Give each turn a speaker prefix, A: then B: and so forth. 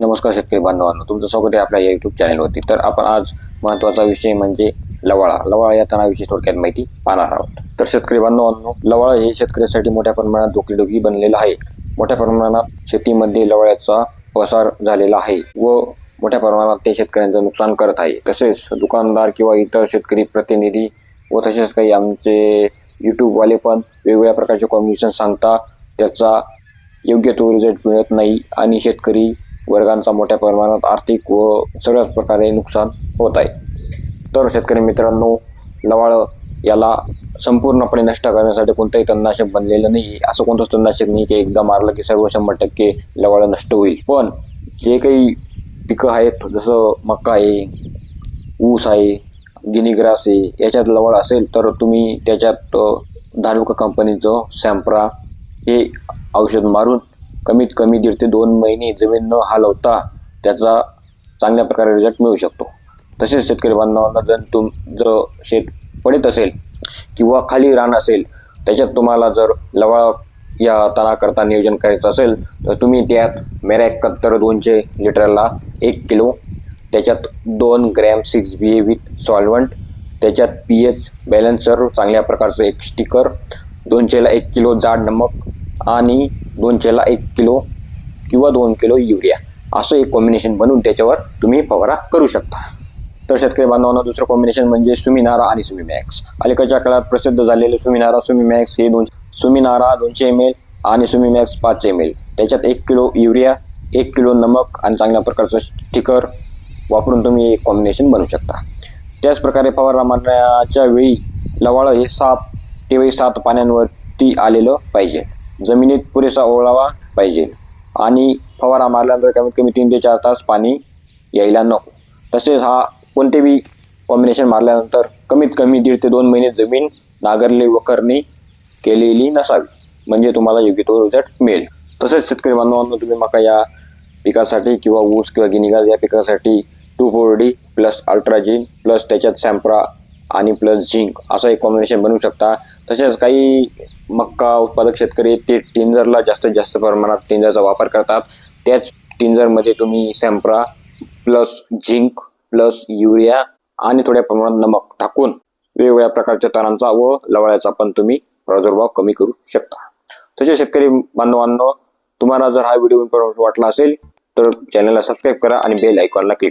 A: नमस्कार शेतकरी बांधवांनो तुमचं स्वागत आहे आपल्या या युट्यूब चॅनलवरती तर आपण आज महत्त्वाचा विषय म्हणजे लवाळा. लवाळा या तणाविषयी थोडक्यात माहिती पाहणार आहोत. तर शेतकरी बांधवांनो लवाळा हे शेतकऱ्यासाठी मोठ्या प्रमाणात जोखीडोकी बनलेलं आहे. मोठ्या प्रमाणात शेतीमध्ये लवाळ्याचा पसार झालेला आहे व मोठ्या प्रमाणात ते शेतकऱ्यांचं नुकसान करत आहे. तसेच दुकानदार किंवा इतर शेतकरी प्रतिनिधी व तसेच काही आमचे यूट्यूबवाले पण वेगवेगळ्या प्रकारचे कॉम्बिनेशन सांगता त्याचा योग्य तो रिझल्ट मिळत नाही आणि शेतकरी वर्गांचा मोठ्या प्रमाणात आर्थिक व सगळ्याच प्रकारे नुकसान होत आहे. तर शेतकरी मित्रांनो लवाळ याला संपूर्णपणे नष्ट करण्यासाठी कोणतंही तणनाशक बनलेलं नाही असं कोणतंच तणनाशक नाही की एकदा मारलं की सर्व शंभर टक्के लवाळ नष्ट होईल. पण जे काही पिकं आहेत जसं मका आहे ऊस आहे गिनी ग्रास आहे याच्यात लवळ असेल तर तुम्ही त्याच्यात धारुका कंपनीचं सॅम्प्रा हे औषध मारून कमीत कमी दीड ते दोन महिने जमीन न हलवता त्याचा चांगल्या प्रकारे रिझल्ट मिळू शकतो. तसेच शेतकरी बांधवांना जर तुम जर शेत पडत असेल किंवा खाली रान असेल त्याच्यात तुम्हाला जर लवाळ या तणाकरता नियोजन करायचं असेल तर तुम्ही त्यात मेरा एकाहत्तर दोनशे लिटरला एक किलो त्याच्यात दोन gram six B A with solvent त्याच्यात पी एच बॅलन्सर चांगल्या प्रकारचं एक स्टिकर दोनशेला एक किलो जाड नमक आणि दोनशेला एक किलो किंवा दोन किलो युरिया. असं एक कॉम्बिनेशन बनवून त्याच्यावर तुम्ही फवारा करू शकता. तर शेतकरी बांधवांना दुसरं कॉम्बिनेशन म्हणजे सुमिनारा आणि सुमिमॅक्स. अलीकडच्या काळात प्रसिद्ध झालेले सुमिनारा सुमिमॅक्स हे दोन सुमिनारा दोनशे एम एल आणि सुमिमॅक्स पाचशे एम एल त्याच्यात एक किलो युरिया एक किलो नमक आणि चांगल्या प्रकारचं स्टिकर वापरून तुम्ही एक कॉम्बिनेशन बनवू शकता. त्याचप्रकारे फवारा मारण्याच्या वेळी लवाळं हे साप ते वेळी सात पाण्यांवरती आलेलं पाहिजे. जमिनीत पुरेसा ओळावा पाहिजे. आणि फवारा मारल्यानंतर कमीत कमी तीन ते चार तास पाणी यायला नको. तसेच हा कोणतेही कॉम्बिनेशन मारल्यानंतर कमीत कमी दीड ते दोन महिने जमीन नांगरली वखरणी केलेली नसावी. म्हणजे तुम्हाला योग्य तो रिझल्ट मिळेल. तसेच शेतकरी बांधवांनो तुम्ही मका या पिकासाठी किंवा ऊस किंवा गिनिगाज या पिकासाठी टू फोर डी प्लस अल्ट्राजिन प्लस त्याच्यात सॅम्प्रा आणि प्लस झिंक असं एक कॉम्बिनेशन बनवू शकता. तसेच काही मक्का उत्पादक शेतकरी ते टिंजरला जास्तीत जास्त प्रमाणात टिंजरचा वापर करतात. त्याच टिंजरमध्ये तुम्ही सॅम्प्रा प्लस झिंक प्लस युरिया आणि थोड्या प्रमाणात नमक टाकून वेगवेगळ्या प्रकारच्या तणांचा व लवळ्याचा पण तुम्ही प्रादुर्भाव कमी करू शकता. तसेच शेतकरी बांधवांनो तुम्हाला जर हा व्हिडिओ इन्फॉर्मेटिव्ह वाटला असेल तर चॅनलला सबस्क्राईब करा आणि बेल आयकॉनला क्लिक